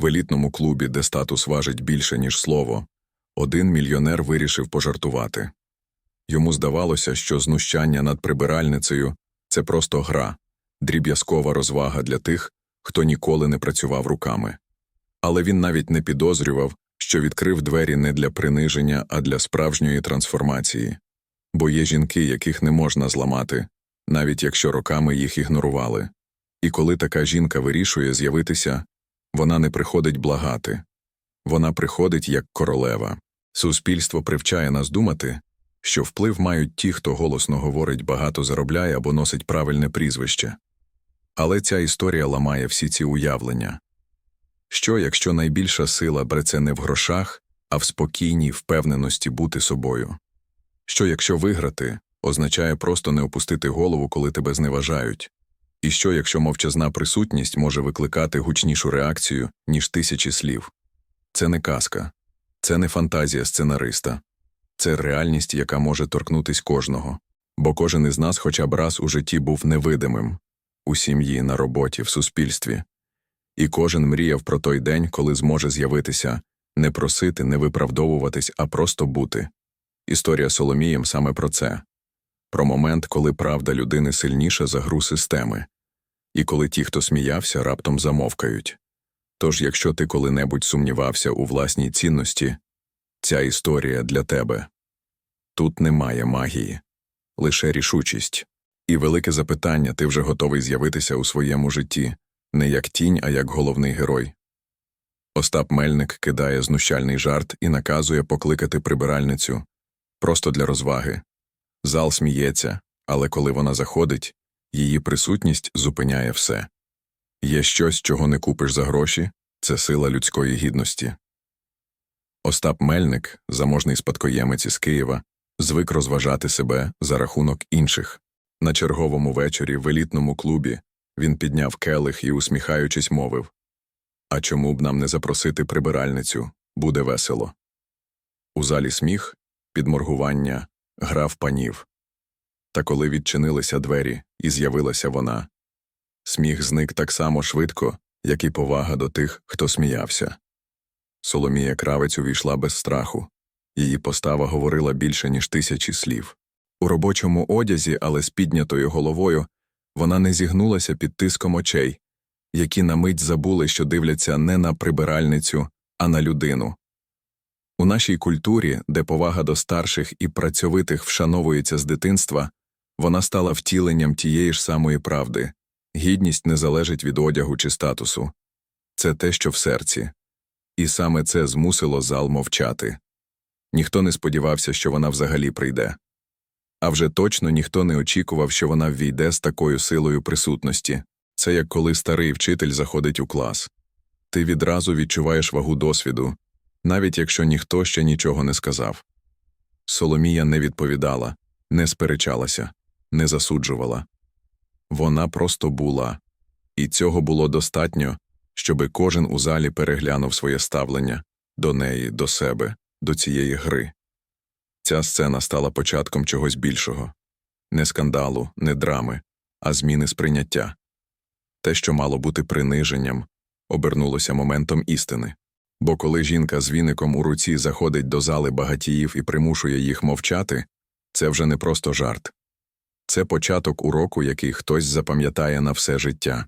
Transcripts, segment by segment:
В елітному клубі, де статус важить більше, ніж слово, один мільйонер вирішив пожартувати. Йому здавалося, що знущання над прибиральницею це просто гра, дріб'язкова розвага для тих, хто ніколи не працював руками. Але він навіть не підозрював, що відкрив двері не для приниження, а для справжньої трансформації. Бо є жінки, яких не можна зламати, навіть якщо роками їх ігнорували. І коли така жінка вирішує з'явитися, вона не приходить благати. Вона приходить як королева. Суспільство привчає нас думати, що вплив мають ті, хто голосно говорить, багато заробляє або носить правильне прізвище. Але ця історія ламає всі ці уявлення. Що, якщо найбільша сила бреце не в грошах, а в спокійній впевненості бути собою? Що, якщо виграти, означає просто не опустити голову, коли тебе зневажають? І що, якщо мовчазна присутність може викликати гучнішу реакцію, ніж тисячі слів? Це не казка, це не фантазія сценариста, це реальність, яка може торкнутись кожного, бо кожен із нас хоча б раз у житті був невидимим у сім'ї, на роботі, в суспільстві. І кожен мріяв про той день, коли зможе з'явитися, не просити, не виправдовуватись, а просто бути. Історія Соломієм саме про це про момент, коли правда людини сильніша за гру системи, і коли ті, хто сміявся, раптом замовкають. Тож, якщо ти коли-небудь сумнівався у власній цінності, ця історія для тебе. Тут немає магії, лише рішучість. І велике запитання ти вже готовий з'явитися у своєму житті, не як тінь, а як головний герой. Остап Мельник кидає знущальний жарт і наказує покликати прибиральницю просто для розваги. Зал сміється, але коли вона заходить, її присутність зупиняє все. Є щось, чого не купиш за гроші це сила людської гідності. Остап Мельник, заможний спадкоємець із Києва, звик розважати себе за рахунок інших. На черговому вечорі в елітному клубі він підняв келих і, усміхаючись, мовив А чому б нам не запросити прибиральницю? Буде весело. У залі сміх, підморгування, грав панів. Та коли відчинилися двері і з'явилася вона, сміх зник так само швидко, як і повага до тих, хто сміявся. Соломія Кравець увійшла без страху. Її постава говорила більше, ніж тисячі слів. У робочому одязі, але з піднятою головою, вона не зігнулася під тиском очей, які на мить забули, що дивляться не на прибиральницю, а на людину. У нашій культурі, де повага до старших і працьовитих вшановується з дитинства, вона стала втіленням тієї ж самої правди гідність не залежить від одягу чи статусу це те, що в серці. І саме це змусило зал мовчати. Ніхто не сподівався, що вона взагалі прийде. А вже точно ніхто не очікував, що вона ввійде з такою силою присутності. Це як коли старий вчитель заходить у клас. Ти відразу відчуваєш вагу досвіду, навіть якщо ніхто ще нічого не сказав. Соломія не відповідала, не сперечалася, не засуджувала. Вона просто була, і цього було достатньо, щоби кожен у залі переглянув своє ставлення до неї, до себе, до цієї гри. Ця сцена стала початком чогось більшого не скандалу, не драми, а зміни сприйняття. Те, що мало бути приниженням, обернулося моментом істини. Бо коли жінка з віником у руці заходить до зали багатіїв і примушує їх мовчати, це вже не просто жарт це початок уроку, який хтось запам'ятає на все життя.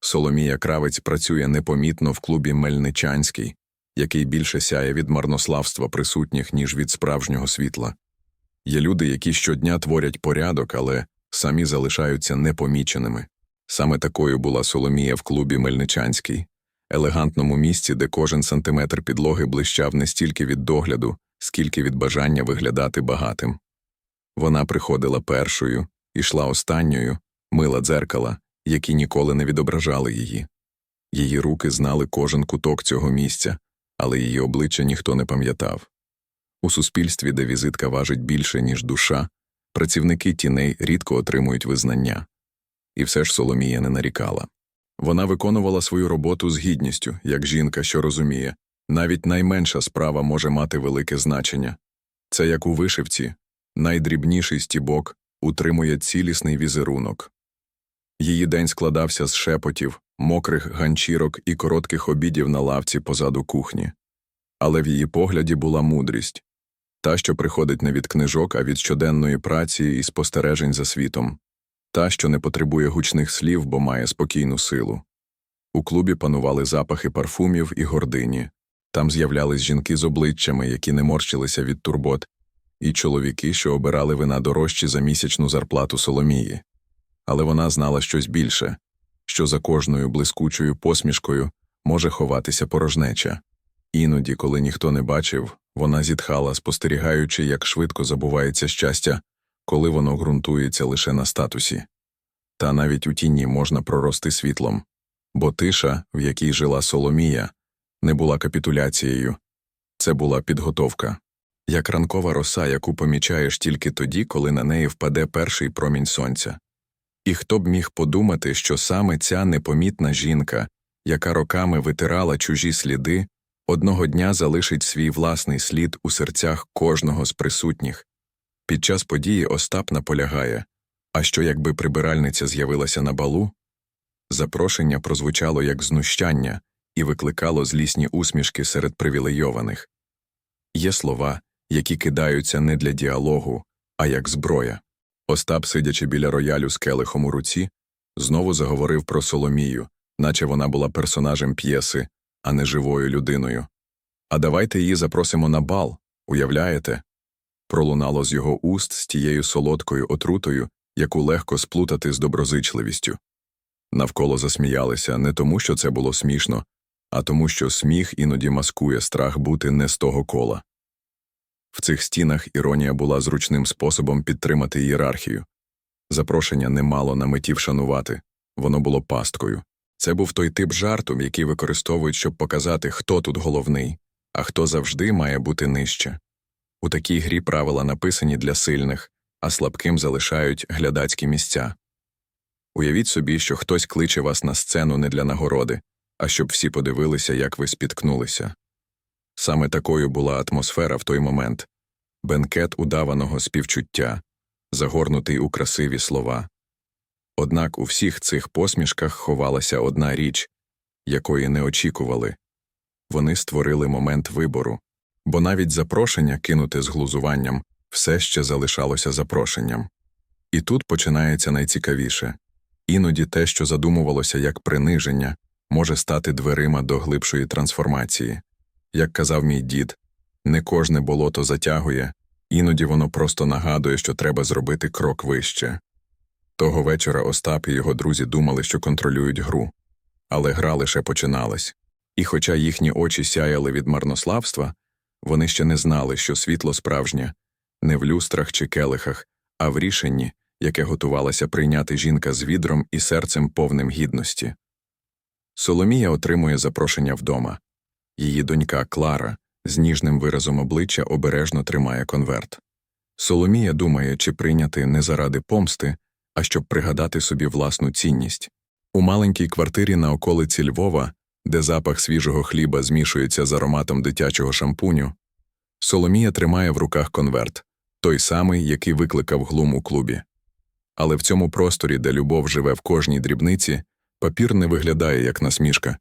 Соломія Кравець працює непомітно в клубі Мельничанський, який більше сяє від марнославства присутніх, ніж від справжнього світла. Є люди, які щодня творять порядок, але самі залишаються непоміченими. Саме такою була Соломія в клубі Мельничанський, елегантному місці, де кожен сантиметр підлоги блищав не стільки від догляду, скільки від бажання виглядати багатим. Вона приходила першою, ішла останньою, мила дзеркала, які ніколи не відображали її. Її руки знали кожен куток цього місця, але її обличчя ніхто не пам'ятав. У суспільстві, де візитка важить більше, ніж душа, працівники тіней рідко отримують визнання. І все ж Соломія не нарікала. Вона виконувала свою роботу з гідністю, як жінка, що розуміє, навіть найменша справа може мати велике значення. Це як у вишивці, найдрібніший стібок утримує цілісний візерунок. Її день складався з шепотів, мокрих ганчірок і коротких обідів на лавці позаду кухні. Але в її погляді була мудрість та, що приходить не від книжок, а від щоденної праці і спостережень за світом, та, що не потребує гучних слів, бо має спокійну силу. У клубі панували запахи парфумів і гордині. Там з'являлись жінки з обличчями, які не морщилися від турбот, і чоловіки, що обирали вина дорожчі за місячну зарплату Соломії. Але вона знала щось більше, що за кожною блискучою посмішкою може ховатися порожнеча. Іноді, коли ніхто не бачив, вона зітхала, спостерігаючи, як швидко забувається щастя, коли воно ґрунтується лише на статусі. Та навіть у тіні можна прорости світлом, бо тиша, в якій жила Соломія, не була капітуляцією, це була підготовка, як ранкова роса, яку помічаєш тільки тоді, коли на неї впаде перший промінь сонця. І хто б міг подумати, що саме ця непомітна жінка, яка роками витирала чужі сліди, одного дня залишить свій власний слід у серцях кожного з присутніх. Під час події Остап наполягає а що якби прибиральниця з'явилася на балу? Запрошення прозвучало як знущання і викликало злісні усмішки серед привілейованих. Є слова, які кидаються не для діалогу, а як зброя. Остап, сидячи біля роялю з келихом у руці, знову заговорив про Соломію, наче вона була персонажем п'єси, а не живою людиною. А давайте її запросимо на бал, уявляєте? Пролунало з його уст з тією солодкою отрутою, яку легко сплутати з доброзичливістю. Навколо засміялися не тому, що це було смішно, а тому, що сміх іноді маскує страх бути не з того кола. В цих стінах іронія була зручним способом підтримати ієрархію. Запрошення не мало на меті вшанувати, воно було пасткою. Це був той тип жарту, який використовують, щоб показати, хто тут головний, а хто завжди має бути нижче. У такій грі правила написані для сильних, а слабким залишають глядацькі місця. Уявіть собі, що хтось кличе вас на сцену не для нагороди, а щоб всі подивилися, як ви спіткнулися. Саме такою була атмосфера в той момент бенкет удаваного співчуття, загорнутий у красиві слова. Однак у всіх цих посмішках ховалася одна річ, якої не очікували вони створили момент вибору, бо навіть запрошення кинуте з глузуванням все ще залишалося запрошенням. І тут починається найцікавіше іноді те, що задумувалося як приниження, може стати дверима до глибшої трансформації. Як казав мій дід, не кожне болото затягує, іноді воно просто нагадує, що треба зробити крок вище. Того вечора Остап і його друзі думали, що контролюють гру, але гра лише починалась, і хоча їхні очі сяяли від марнославства, вони ще не знали, що світло справжнє не в люстрах чи келихах, а в рішенні, яке готувалася прийняти жінка з відром і серцем повним гідності. Соломія отримує запрошення вдома. Її донька Клара з ніжним виразом обличчя обережно тримає конверт. Соломія думає, чи прийняти не заради помсти, а щоб пригадати собі власну цінність. У маленькій квартирі на околиці Львова, де запах свіжого хліба змішується з ароматом дитячого шампуню, Соломія тримає в руках конверт, той самий, який викликав глум у клубі. Але в цьому просторі, де любов живе в кожній дрібниці, папір не виглядає як насмішка.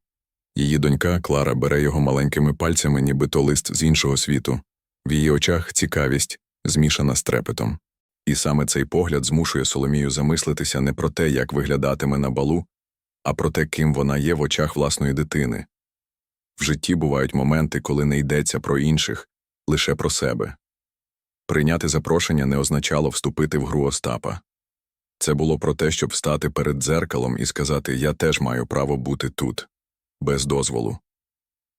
Її донька Клара бере його маленькими пальцями, ніби то лист з іншого світу, в її очах цікавість, змішана з трепетом. І саме цей погляд змушує Соломію замислитися не про те, як виглядатиме на балу, а про те, ким вона є в очах власної дитини. В житті бувають моменти, коли не йдеться про інших, лише про себе. Прийняти запрошення не означало вступити в гру Остапа. Це було про те, щоб стати перед дзеркалом і сказати Я теж маю право бути тут, без дозволу.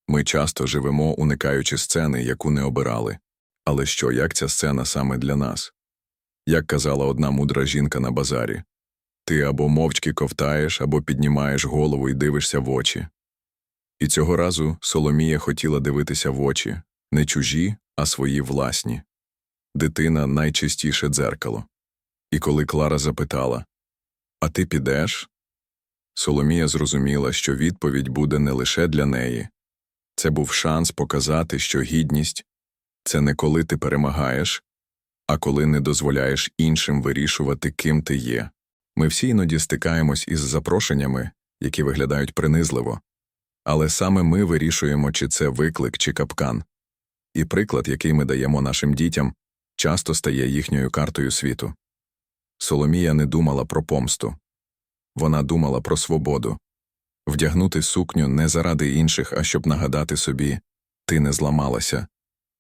Ми часто живемо, уникаючи сцени, яку не обирали. Але що, як ця сцена саме для нас? Як казала одна мудра жінка на базарі ти або мовчки ковтаєш, або піднімаєш голову і дивишся в очі. І цього разу Соломія хотіла дивитися в очі не чужі, а свої власні. Дитина найчистіше дзеркало. І коли Клара запитала А ти підеш? Соломія зрозуміла, що відповідь буде не лише для неї. Це був шанс показати, що гідність це не коли ти перемагаєш, а коли не дозволяєш іншим вирішувати, ким ти є. Ми всі іноді стикаємось із запрошеннями, які виглядають принизливо. Але саме ми вирішуємо, чи це виклик, чи капкан. І приклад, який ми даємо нашим дітям, часто стає їхньою картою світу. Соломія не думала про помсту. Вона думала про свободу. Вдягнути сукню не заради інших, а щоб нагадати собі ти не зламалася.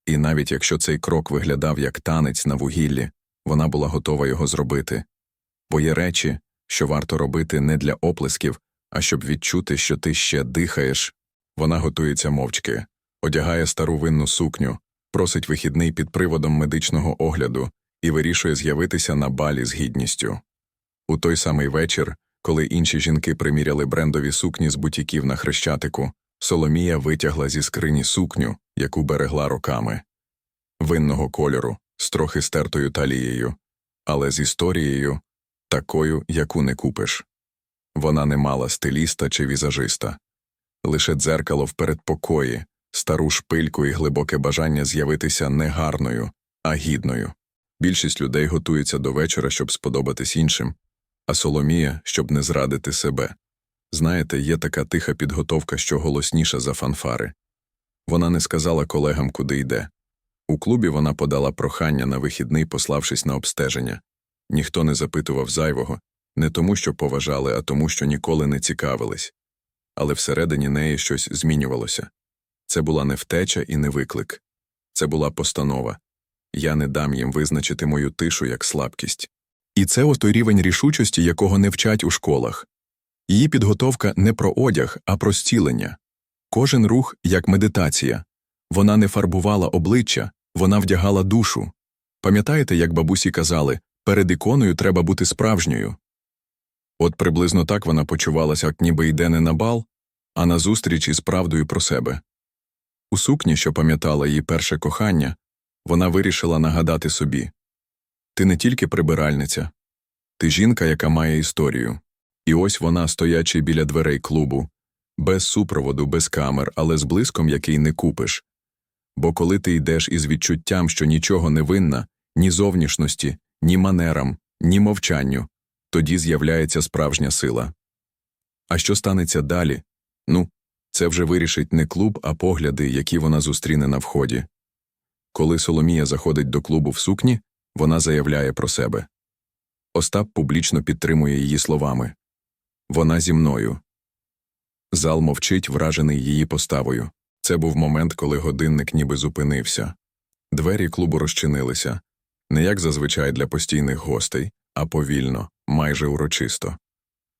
І навіть якщо цей крок виглядав як танець на вугіллі, вона була готова його зробити. Бо є речі, що варто робити не для оплесків, а щоб відчути, що ти ще дихаєш. Вона готується мовчки, одягає стару винну сукню, просить вихідний під приводом медичного огляду і вирішує з'явитися на балі з гідністю. У той самий вечір, коли інші жінки приміряли брендові сукні з бутіків на хрещатику, Соломія витягла зі скрині сукню, яку берегла роками. Винного кольору, з трохи стертою талією, але з історією, такою, яку не купиш. Вона не мала стиліста чи візажиста, лише дзеркало в передпокої, стару шпильку і глибоке бажання з'явитися не гарною, а гідною. Більшість людей готується до вечора, щоб сподобатись іншим, а Соломія, щоб не зрадити себе. Знаєте, є така тиха підготовка, що голосніша за фанфари. Вона не сказала колегам, куди йде. У клубі вона подала прохання на вихідний, пославшись на обстеження. Ніхто не запитував зайвого, не тому, що поважали, а тому, що ніколи не цікавились. Але всередині неї щось змінювалося. Це була не втеча і не виклик. Це була постанова. Я не дам їм визначити мою тишу як слабкість. І це ось той рівень рішучості, якого не вчать у школах. Її підготовка не про одяг, а про зцілення. Кожен рух як медитація. Вона не фарбувала обличчя, вона вдягала душу. Пам'ятаєте, як бабусі казали, перед іконою треба бути справжньою? От приблизно так вона почувалася, як ніби йде не на бал, а на зустріч із правдою про себе. У сукні, що пам'ятала її перше кохання, вона вирішила нагадати собі ти не тільки прибиральниця, ти жінка, яка має історію. І ось вона, стоячи біля дверей клубу, без супроводу, без камер, але з блиском, який не купиш. Бо коли ти йдеш із відчуттям, що нічого не винна, ні зовнішності, ні манерам, ні мовчанню, тоді з'являється справжня сила. А що станеться далі? Ну, це вже вирішить не клуб, а погляди, які вона зустріне на вході. Коли Соломія заходить до клубу в сукні, вона заявляє про себе. Остап публічно підтримує її словами Вона зі мною. Зал мовчить, вражений її поставою. Це був момент, коли годинник ніби зупинився. Двері клубу розчинилися не як зазвичай для постійних гостей, а повільно, майже урочисто.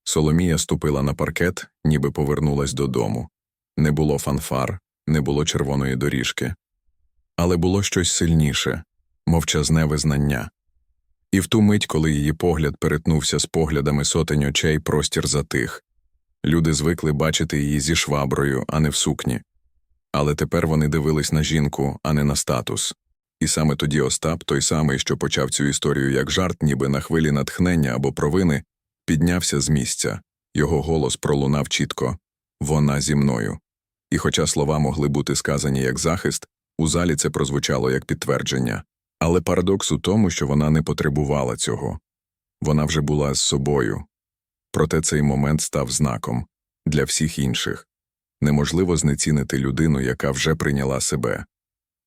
Соломія ступила на паркет, ніби повернулась додому. Не було фанфар, не було червоної доріжки. Але було щось сильніше мовчазне визнання. І в ту мить, коли її погляд перетнувся з поглядами сотень очей, простір затих. Люди звикли бачити її зі шваброю, а не в сукні. Але тепер вони дивились на жінку, а не на статус. І саме тоді Остап, той самий, що почав цю історію як жарт, ніби на хвилі натхнення або провини, піднявся з місця. Його голос пролунав чітко вона зі мною. І хоча слова могли бути сказані як захист, у залі це прозвучало як підтвердження. Але парадокс у тому, що вона не потребувала цього вона вже була з собою. Проте цей момент став знаком для всіх інших неможливо знецінити людину, яка вже прийняла себе.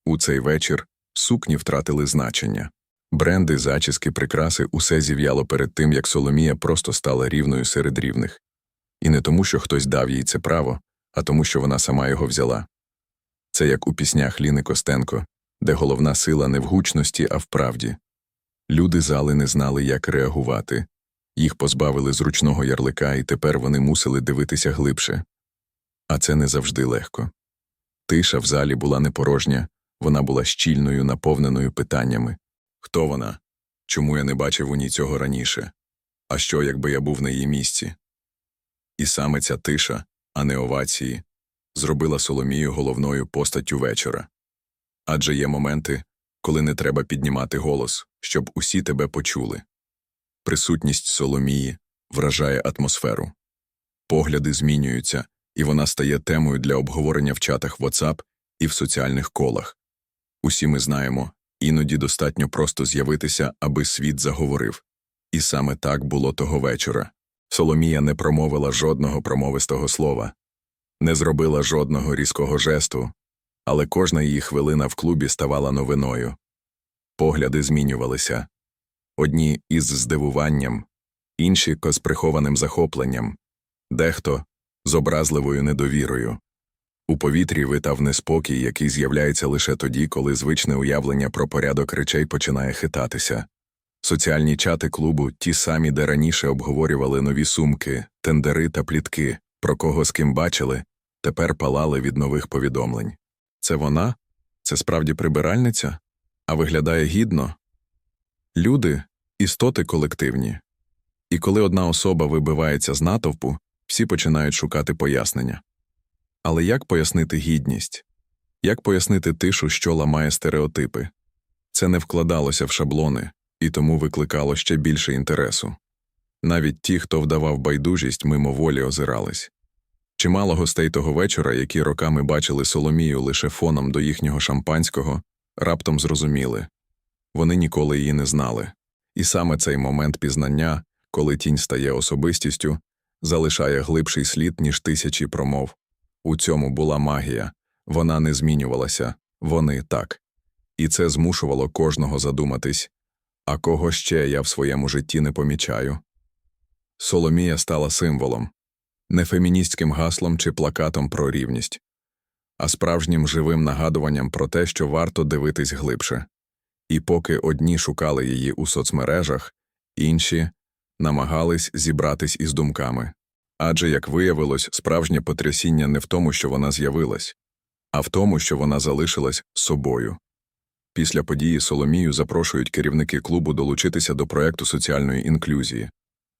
У цей вечір сукні втратили значення. Бренди, зачіски, прикраси усе зів'яло перед тим, як Соломія просто стала рівною серед рівних. І не тому, що хтось дав їй це право, а тому, що вона сама його взяла. Це як у піснях Ліни Костенко, де головна сила не в гучності, а в правді. Люди зали не знали, як реагувати. Їх позбавили зручного ярлика, і тепер вони мусили дивитися глибше. А це не завжди легко. Тиша в залі була не порожня, вона була щільною, наповненою питаннями хто вона? Чому я не бачив у ній цього раніше? А що, якби я був на її місці? І саме ця тиша, а не овації, зробила Соломію головною постаттю вечора. Адже є моменти, коли не треба піднімати голос, щоб усі тебе почули. Присутність Соломії вражає атмосферу. Погляди змінюються, і вона стає темою для обговорення в чатах WhatsApp і в соціальних колах. Усі ми знаємо, іноді достатньо просто з'явитися, аби світ заговорив. І саме так було того вечора. Соломія не промовила жодного промовистого слова, не зробила жодного різкого жесту, але кожна її хвилина в клубі ставала новиною. Погляди змінювалися одні із здивуванням, інші з прихованим захопленням, дехто з образливою недовірою. У повітрі витав неспокій, який з'являється лише тоді, коли звичне уявлення про порядок речей починає хитатися. Соціальні чати клубу, ті самі, де раніше обговорювали нові сумки, тендери та плітки, про кого з ким бачили, тепер палали від нових повідомлень. Це вона? Це справді прибиральниця? А виглядає гідно? Люди істоти колективні. І коли одна особа вибивається з натовпу, всі починають шукати пояснення. Але як пояснити гідність? Як пояснити тишу, що ламає стереотипи? Це не вкладалося в шаблони і тому викликало ще більше інтересу. Навіть ті, хто вдавав байдужість, мимоволі озирались. Чимало гостей того вечора, які роками бачили Соломію лише фоном до їхнього шампанського, раптом зрозуміли вони ніколи її не знали. І саме цей момент пізнання, коли тінь стає особистістю, залишає глибший слід, ніж тисячі промов. У цьому була магія, вона не змінювалася, вони так. І це змушувало кожного задуматись а кого ще я в своєму житті не помічаю. Соломія стала символом, не феміністським гаслом чи плакатом про рівність, а справжнім живим нагадуванням про те, що варто дивитись глибше. І поки одні шукали її у соцмережах, інші намагались зібратись із думками. Адже, як виявилось, справжнє потрясіння не в тому, що вона з'явилась, а в тому, що вона залишилась собою. Після події Соломію запрошують керівники клубу долучитися до проекту соціальної інклюзії.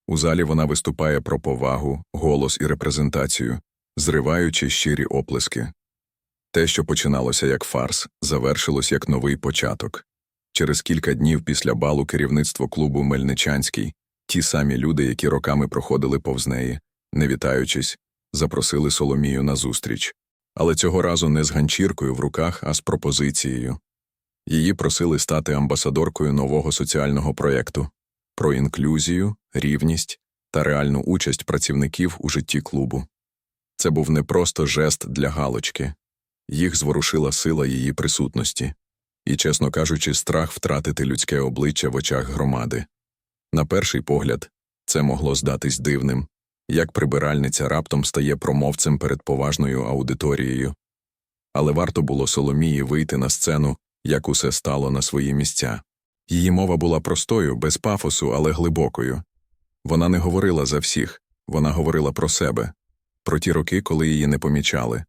У залі вона виступає про повагу, голос і репрезентацію, зриваючи щирі оплески. Те, що починалося як фарс, завершилось як новий початок. Через кілька днів після балу керівництво клубу Мельничанський, ті самі люди, які роками проходили повз неї, не вітаючись, запросили Соломію на зустріч. Але цього разу не з ганчіркою в руках, а з пропозицією. Її просили стати амбасадоркою нового соціального проєкту про інклюзію, рівність та реальну участь працівників у житті клубу. Це був не просто жест для галочки, їх зворушила сила її присутності і, чесно кажучи, страх втратити людське обличчя в очах громади. На перший погляд, це могло здатись дивним, як прибиральниця раптом стає промовцем перед поважною аудиторією. Але варто було Соломії вийти на сцену як усе стало на свої місця. Її мова була простою, без пафосу, але глибокою. Вона не говорила за всіх, вона говорила про себе, про ті роки, коли її не помічали,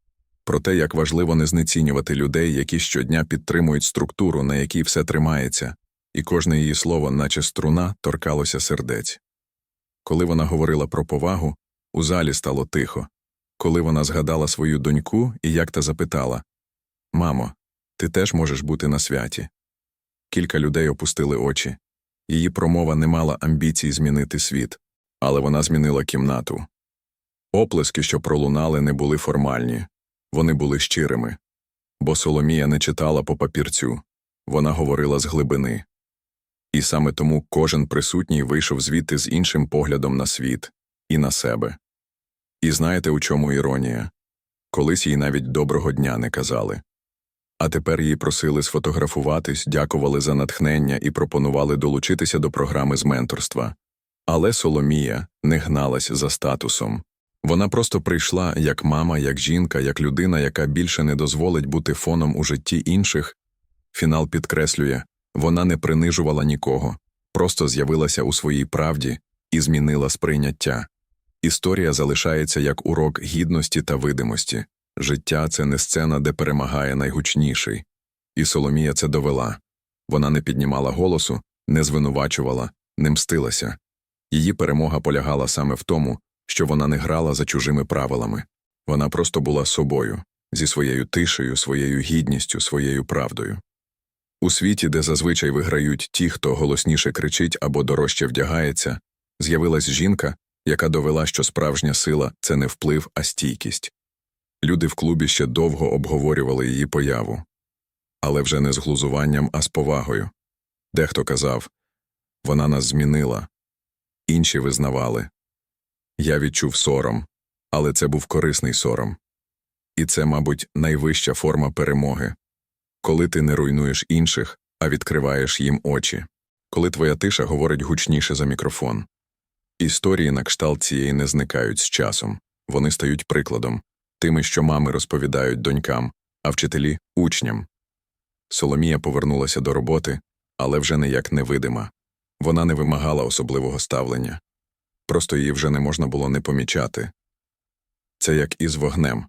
про те, як важливо не знецінювати людей, які щодня підтримують структуру, на якій все тримається, і кожне її слово, наче струна, торкалося сердець. Коли вона говорила про повагу, у залі стало тихо. Коли вона згадала свою доньку і як та запитала Мамо, ти теж можеш бути на святі. Кілька людей опустили очі. Її промова не мала амбіцій змінити світ, але вона змінила кімнату. Оплески, що пролунали, не були формальні, вони були щирими. Бо Соломія не читала по папірцю, вона говорила з глибини. І саме тому кожен присутній вийшов звідти з іншим поглядом на світ і на себе. І знаєте, у чому іронія? Колись їй навіть доброго дня не казали. А тепер її просили сфотографуватись, дякували за натхнення і пропонували долучитися до програми з менторства. Але Соломія не гналась за статусом. Вона просто прийшла як мама, як жінка, як людина, яка більше не дозволить бути фоном у житті інших. Фінал підкреслює вона не принижувала нікого, просто з'явилася у своїй правді і змінила сприйняття. Історія залишається як урок гідності та видимості. Життя це не сцена, де перемагає найгучніший. І Соломія це довела. Вона не піднімала голосу, не звинувачувала, не мстилася. Її перемога полягала саме в тому, що вона не грала за чужими правилами. Вона просто була собою, зі своєю тишею, своєю гідністю, своєю правдою. У світі, де зазвичай виграють ті, хто голосніше кричить або дорожче вдягається, з'явилась жінка, яка довела, що справжня сила це не вплив, а стійкість. Люди в клубі ще довго обговорювали її появу, але вже не з глузуванням, а з повагою. Дехто казав вона нас змінила, інші визнавали Я відчув сором, але це був корисний сором. І це, мабуть, найвища форма перемоги. Коли ти не руйнуєш інших, а відкриваєш їм очі, коли твоя тиша говорить гучніше за мікрофон. Історії на кшталт цієї не зникають з часом, вони стають прикладом, тими, що мами розповідають донькам, а вчителі учням. Соломія повернулася до роботи, але вже не як невидима. Вона не вимагала особливого ставлення. Просто її вже не можна було не помічати. Це як із вогнем.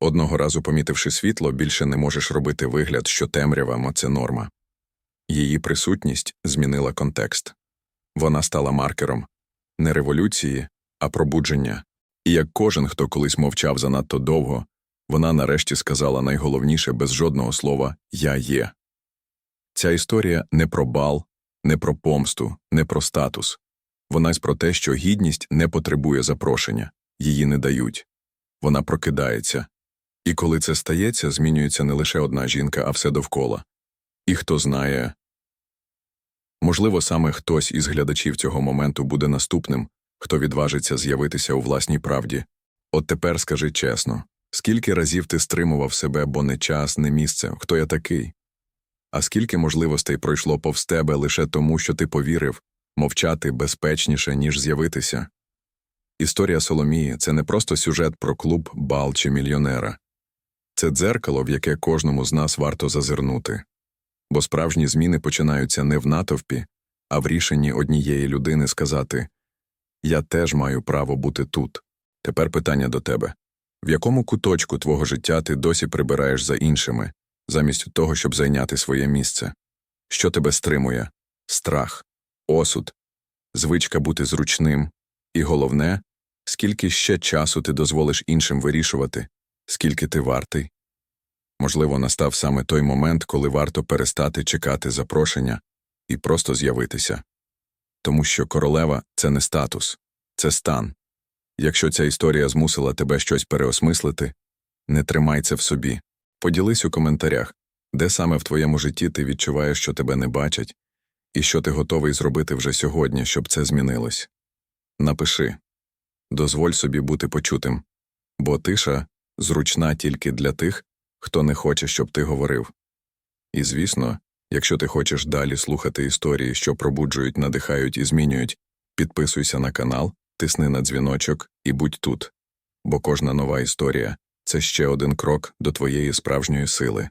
Одного разу, помітивши світло, більше не можеш робити вигляд, що темрява – це норма. Її присутність змінила контекст. Вона стала маркером не революції, а пробудження. І як кожен, хто колись мовчав занадто довго, вона нарешті сказала найголовніше без жодного слова Я є. Ця історія не про бал, не про помсту, не про статус. Вона про те, що гідність не потребує запрошення, її не дають. Вона прокидається. І коли це стається, змінюється не лише одна жінка, а все довкола. І хто знає. Можливо, саме хтось із глядачів цього моменту буде наступним, хто відважиться з'явитися у власній правді. От тепер скажи чесно, скільки разів ти стримував себе, бо не час, не місце, хто я такий? А скільки можливостей пройшло повз тебе лише тому, що ти повірив, мовчати безпечніше, ніж з'явитися? Історія Соломії це не просто сюжет про клуб, бал чи мільйонера. Це дзеркало, в яке кожному з нас варто зазирнути. Бо справжні зміни починаються не в натовпі, а в рішенні однієї людини сказати Я теж маю право бути тут. Тепер питання до тебе в якому куточку твого життя ти досі прибираєш за іншими, замість того, щоб зайняти своє місце? Що тебе стримує? Страх, осуд, звичка бути зручним, і головне, скільки ще часу ти дозволиш іншим вирішувати, скільки ти вартий? Можливо, настав саме той момент, коли варто перестати чекати запрошення і просто з'явитися. Тому що королева це не статус, це стан. Якщо ця історія змусила тебе щось переосмислити, не тримай це в собі. Поділись у коментарях, де саме в твоєму житті ти відчуваєш, що тебе не бачать, і що ти готовий зробити вже сьогодні, щоб це змінилось. Напиши дозволь собі бути почутим, бо тиша зручна тільки для тих, хто не хоче, щоб ти говорив. І, звісно, якщо ти хочеш далі слухати історії, що пробуджують, надихають і змінюють, підписуйся на канал, тисни на дзвіночок і будь тут, бо кожна нова історія це ще один крок до твоєї справжньої сили.